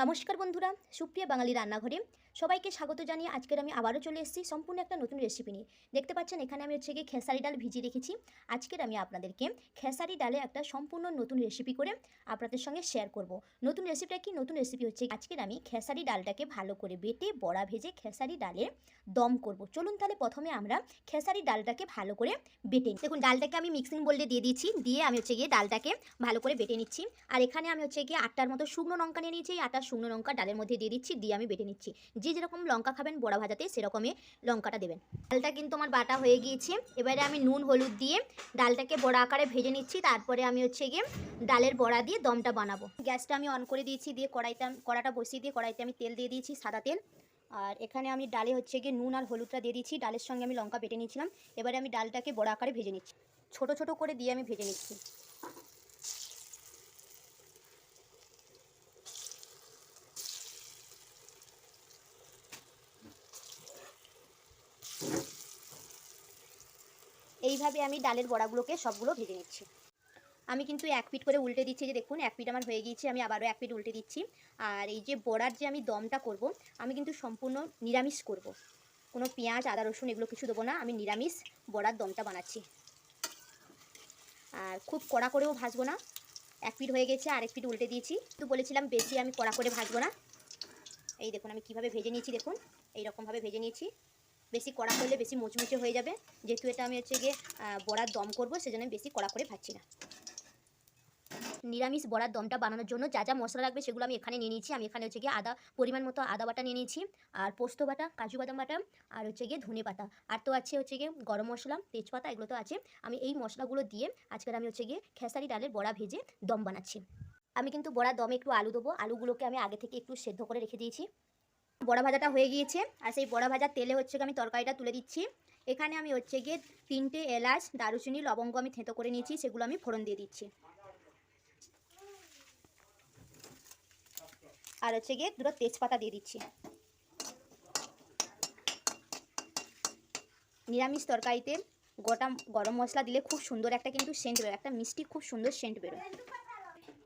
নমস্কার বন্ধুরা, সুপ্রিয়া বাঙালি রান্নাঘরে। সবাইকে স্বাগত জানিয়ে আজকের আমি আবারও চলে এসেছি সম্পূর্ণ একটা নতুন রেসিপি নিয়ে। দেখতে পাচ্ছেন, এখানে আমি হচ্ছে গিয়ে খেসারি ডাল ভিজিয়ে রেখেছি। আজকের আমি আপনাদেরকে খেসারি ডালে একটা সম্পূর্ণ নতুন রেসিপি করে আপনাদের সঙ্গে শেয়ার করব। নতুন রেসিপিটা কি? নতুন রেসিপি হচ্ছে আজকের আমি খেসারি ডালটাকে ভালো করে বেটে, বড়া ভেজে খেসারি ডালে দম করব। চলুন তাহলে প্রথমে আমরা খেসারি ডালটাকে ভালো করে বেটে নিই। দেখুন, ডালটাকে আমি মিক্সিং বোল্ডে দিয়ে দিয়েছি। দিয়ে আমি হচ্ছে গিয়ে ডালটাকে ভালো করে বেটে নিচ্ছি। আর এখানে আমি হচ্ছে গিয়ে আটটার মতো শুকনো লঙ্কা নিয়ে নিয়েছি। আটটা শুকনো লঙ্কা ডালের মধ্যে দিয়ে দিচ্ছি, দিয়ে আমি বেটে নিচ্ছি। যে যেরকম লঙ্কা খাবেন বড়া ভাজাতে, সেরকমই লঙ্কাটা দেবেন। ডালটা কিন্তু আমার বাটা হয়ে গিয়েছে। এবারে আমি নুন, হলুদ দিয়ে ডালটাকে বড়া আকারে ভেজে নিচ্ছি। তারপরে আমি হচ্ছে গিয়ে ডালের বড়া দিয়ে দমটা বানাবো। গ্যাসটা আমি অন করে দিয়েছি, দিয়ে কড়াইতে কড়াটা বসিয়ে দিয়ে কড়াইতে আমি তেল দিয়ে দিয়েছি, সাদা তেল। আর এখানে আমি ডালে হচ্ছে গিয়ে নুন আর হলুদটা দিয়ে দিচ্ছি ডালের সঙ্গে আমি লঙ্কা বেটে নিয়েছিলাম। এবারে আমি ডালটাকে বড়া আকারে ভেজে নিচ্ছি। ছোট ছোট করে দিয়ে আমি ভেজে নিচ্ছি। এইভাবে আমি ডালের বড়াগুলোকে সবগুলো ভেজে নিচ্ছি। আমি কিন্তু এক পিট করে উল্টে দিচ্ছি যে দেখুন, এক পিট আমার হয়ে গিয়েছে, আমি আবারও এক পিট উল্টে দিচ্ছি। আর এই যে বড়ার যে আমি দমটা করব, আমি কিন্তু সম্পূর্ণ নিরামিষ করব। কোনো পেঁয়াজ, আদা, রসুন এগুলো কিছু দেবো না, আমি নিরামিষ বড়ার দমটা বানাচ্ছি। আর খুব কড়া করেও ভাজবো না। এক পিট হয়ে গেছে আর এক পিট উল্টে দিয়েছি। তো বলেছিলাম বেশি আমি কড়া করে ভাজবো না। এই দেখুন, আমি কীভাবে ভেজে নিয়েছি, দেখুন, এইরকমভাবে ভেজে নিয়েছি। বেশি কড়া করলে বেশি মুচমুচে হয়ে যাবে। যেহেতু এটা আমি হচ্ছে গিয়ে বড়ার দম করব, সেজন্য বেশি কড়া করে ভাজছি না। নিরামিষ বড়ার দমটা বানানোর জন্য যা যা মশলা লাগবে সেগুলো আমি এখানে নিয়ে নিয়েছি। আমি এখানে হচ্ছে গিয়ে আদা, পরিমাণ মতো আদা বাটা নিয়ে নিয়েছি, আর পোস্ত বাটা, কাজু বাদাম বাটা, আর হচ্ছে গিয়ে ধনে পাতা। আর তো আছে হচ্ছে গিয়ে গরম মশলা, তেজপাতা, এগুলো তো আছে। আমি এই মশলাগুলো দিয়ে আজকের আমি হচ্ছে গিয়ে খেসারি ডালের বড়া ভেজে দম বানাচ্ছি। আমি কিন্তু বড়া দমে একটু আলু দেবো। আলুগুলোকে আমি আগে থেকে একটু সেদ্ধ করে রেখে দিয়েছি। বড়া ভাজাটা হয়ে গিয়েছে। আর সেই বড়া ভাজার তেলে হচ্ছে আমি তরকারিটা তুলে দিচ্ছি। এখানে আমি হচ্ছে গিয়ে তিনটে এলাচ, দারুচিনি, লবঙ্গ আমি থেঁতো করে নিয়েছি, সেগুলো আমি ফোড়ন দিয়ে দিচ্ছি। আর হচ্ছে গিয়ে দুটো তেজপাতা দিয়ে দিচ্ছি। নিরামিষ তরকারিতে গোটা গরম মশলা দিলে খুব সুন্দর একটা কিন্তু সেন্ট বেরোয়, একটা মিষ্টি খুব সুন্দর সেন্ট বেরোয়।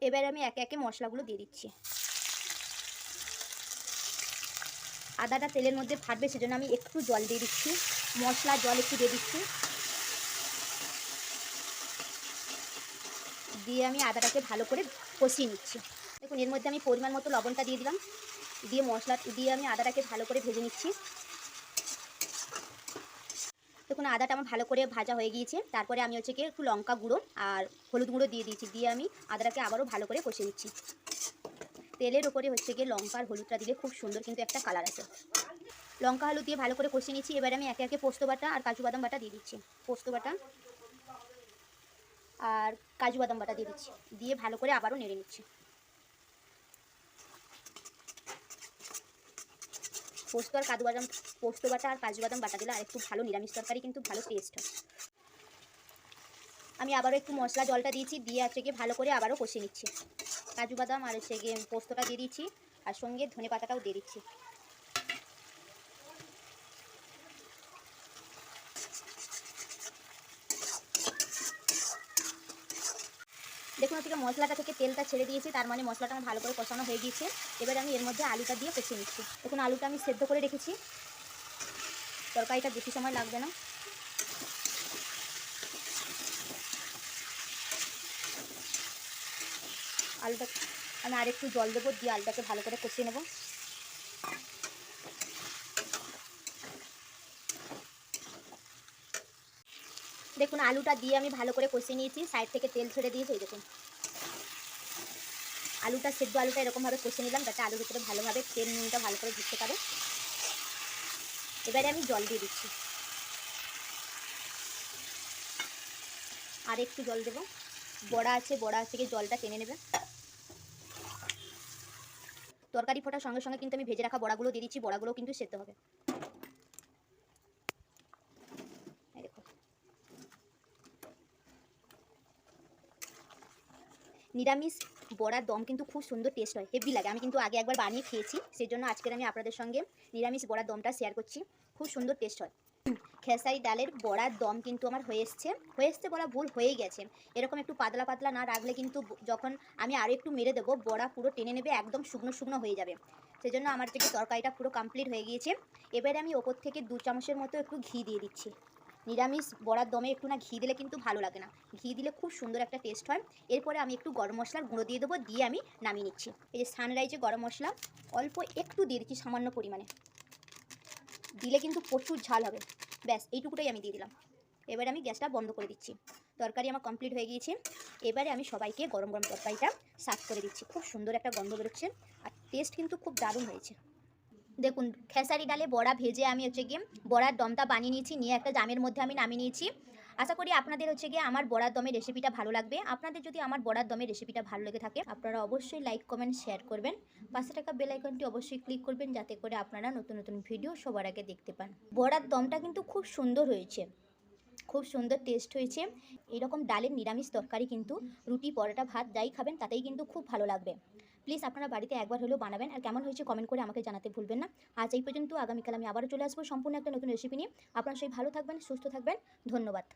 এবার আমি একে একে মশলাগুলো দিয়ে দিচ্ছি। আদাটা তেলের মধ্যে ফাটবে, সেজন্য আমি একটু জল দিয়ে দিচ্ছি। মশলা, জল একটু দিয়ে দিচ্ছি। দিয়ে আমি আদাটাকে ভালো করে কষিয়ে নিচ্ছি। দেখুন, এর মধ্যে আমি পরিমাণ মতো লবণটা দিয়ে দিলাম। দিয়ে মশলা, দিয়ে আমি আদাটাকে ভালো করে ভেজে নিচ্ছি। দেখুন, আদাটা আমার ভালো করে ভাজা হয়ে গিয়েছে। তারপরে আমি হচ্ছে কি একটু লঙ্কা গুঁড়ো আর হলুদ গুঁড়ো দিয়ে দিয়েছি। দিয়ে আমি আদাটাকে আবারও ভালো করে কষিয়ে নিচ্ছি। তেলের উপরে হচ্ছে গিয়ে লঙ্কা আর হলুদটা দিলে খুব সুন্দর কিন্তু একটা কালার আছে লঙ্কা, হলুদ দিয়ে ভালো করে কষিয়ে নিচ্ছি এবারে আমি একে একে পোস্ত বাটা আর কাজু বাদাম বাটা দিয়ে দিচ্ছি। পোস্ত বাটা আর কাজু বাদাম বাটা দিয়ে দিচ্ছি। দিয়ে ভালো করে আবারও নেড়ে নিচ্ছি। পোস্ত আর কাজু বাদাম, পোস্ত বাটা আর কাজু বাদাম বাটা দিলে আর একটু ভালো নিরামিষ তরকারি কিন্তু ভালো টেস্ট হয়। আমি আবারও একটু মশলা জলটা দিয়েছি, দিয়ে হচ্ছে গিয়ে ভালো করে আবারও কষিয়ে নিচ্ছি। কাজু বাদাম আর হচ্ছে গিয়ে পোস্তটা দিয়ে দিচ্ছি আর সঙ্গে ধনে পাতাটাও দিয়ে দিচ্ছি। দেখুন হচ্ছে মশলাটা থেকে তেলটা ছেড়ে দিয়েছি, তার মানে মশলাটা আমার ভালো করে কষানো হয়ে গিয়েছে। এবার আমি এর মধ্যে আলুটা দিয়ে কষিয়ে নিচ্ছি। দেখুন আলুটা আমি সেদ্ধ করে রেখেছি। তরকারিটা বেশি সময় লাগবে না। আলুটা, আমি আরেকটু জল দেবো, দিয়ে আলুটাকে ভালো করে কষিয়ে নেব। দেখুন, আলুটা দিয়ে আমি ভালো করে কষিয়ে নিয়েছি, সাইড থেকে তেল ছেড়ে দিয়েছি দেখুন। আলুটা, সেদ্ধ আলুটা এরকমভাবে কষে নিলাম, যাতে আলুর ভিতরে ভালোভাবে তেল নুনটা ভালো করে ঢুকতে পারে। এবারে আমি জল দিয়ে দিচ্ছি। আর একটু জল দেবো। বড়া আছে, বড়া থেকে জলটা টেনে নেবে। তরকারি ফোটার সঙ্গে সঙ্গে কিন্তু আমি ভেজে রাখা বড়াগুলো দিয়ে দিচ্ছি বড়াগুলো কিন্তু সেদ্ধ হবে। নিরামিষ বড়ার দম কিন্তু খুব সুন্দর টেস্ট হয় হেভি লাগে। আমি কিন্তু আগে একবার বানিয়ে খেয়েছি সেই জন্য আজকের আমি আপনাদের সঙ্গে নিরামিষ বড়ার দমটা শেয়ার করছি। খুব সুন্দর টেস্ট হয়। খেসারি ডালের বড়ার দম কিন্তু আমার হয়ে এসছে। হয়ে এসছে বলা ভুল হয়ে গেছে। এরকম একটু পাতলা পাতলা না রাখলে কিন্তু যখন আমি আরও একটু মেরে দেবো, বড়া পুরো টেনে নেবে, একদম শুকনো শুকনো হয়ে যাবে। সেজন্য আমার থেকে তরকারিটা পুরো কমপ্লিট হয়ে গিয়েছে। এবারে আমি ওপর থেকে দু চামচের মতো একটু ঘি দিয়ে দিচ্ছি। নিরামিষ বড়ার দমে একটু না ঘি দিলে কিন্তু ভালো লাগে না। ঘি দিলে খুব সুন্দর একটা টেস্ট হয়। এরপরে আমি একটু গরম মশলার গুঁড়ো দিয়ে দেবো, দিয়ে আমি নামিয়ে নিচ্ছি। এই যে সানরাইজে গরম মশলা, অল্প একটু দিয়ে দিচ্ছি সামান্য পরিমাণে। দিলে কিন্তু প্রচুর ঝাল হবে। ব্যাস, এইটুকুটাই আমি দিয়ে দিলাম। এবারে আমি গ্যাসটা বন্ধ করে দিচ্ছি। তরকারি আমার কমপ্লিট হয়ে গিয়েছে। এবারে আমি সবাইকে গরম গরম তরকারিটা সার্ভ করে দিচ্ছি। খুব সুন্দর একটা গন্ধ বেরোচ্ছে আর টেস্ট কিন্তু খুব দারুণ হয়েছে। দেখুন, খেসারি ডালে বড়া ভেজে আমি হচ্ছে গিয়ে বড়ার দমটা বানিয়ে নিয়েছি, নিয়ে একটা জামের মধ্যে আমি নামিয়ে নিয়েছি। আশা করি আপনাদের হচ্ছে গিয়ে আমার বড়ার দমের রেসিপিটা ভালো লাগবে। আপনাদের যদি আমার বড়ার দমের রেসিপিটা ভালো লেগে থাকে, আপনারা অবশ্যই লাইক কমেন্ট শেয়ার করবেন। পাশে থাকা বেল আইকনটি অবশ্যই ক্লিক করবেন, যাতে করে আপনারা নতুন নতুন ভিডিও সবার আগে দেখতে পান। বড়ার দমটা কিন্তু খুব সুন্দর হয়েছে। খুব সুন্দর টেস্ট হয়েছে। এরকম ডালের নিরামিষ তরকারি কিন্তু রুটি, পরোটা, ভাত যাই খাবেন, তাতেই কিন্তু খুব ভালো লাগবে। প্লিজ আপনারা বাড়িতে একবার হলেও বানাবেন। আর কেমন হয়েছে কমেন্ট করে আমাকে জানাতে ভুলবেন না। আজ এই পর্যন্ত আগামীকাল আমি আবারও চলে আসব। সম্পূর্ণ একটা নতুন রেসিপি নিয়ে। আপনারা সেই ভালো থাকবেন, সুস্থ থাকবেন। ধন্যবাদ।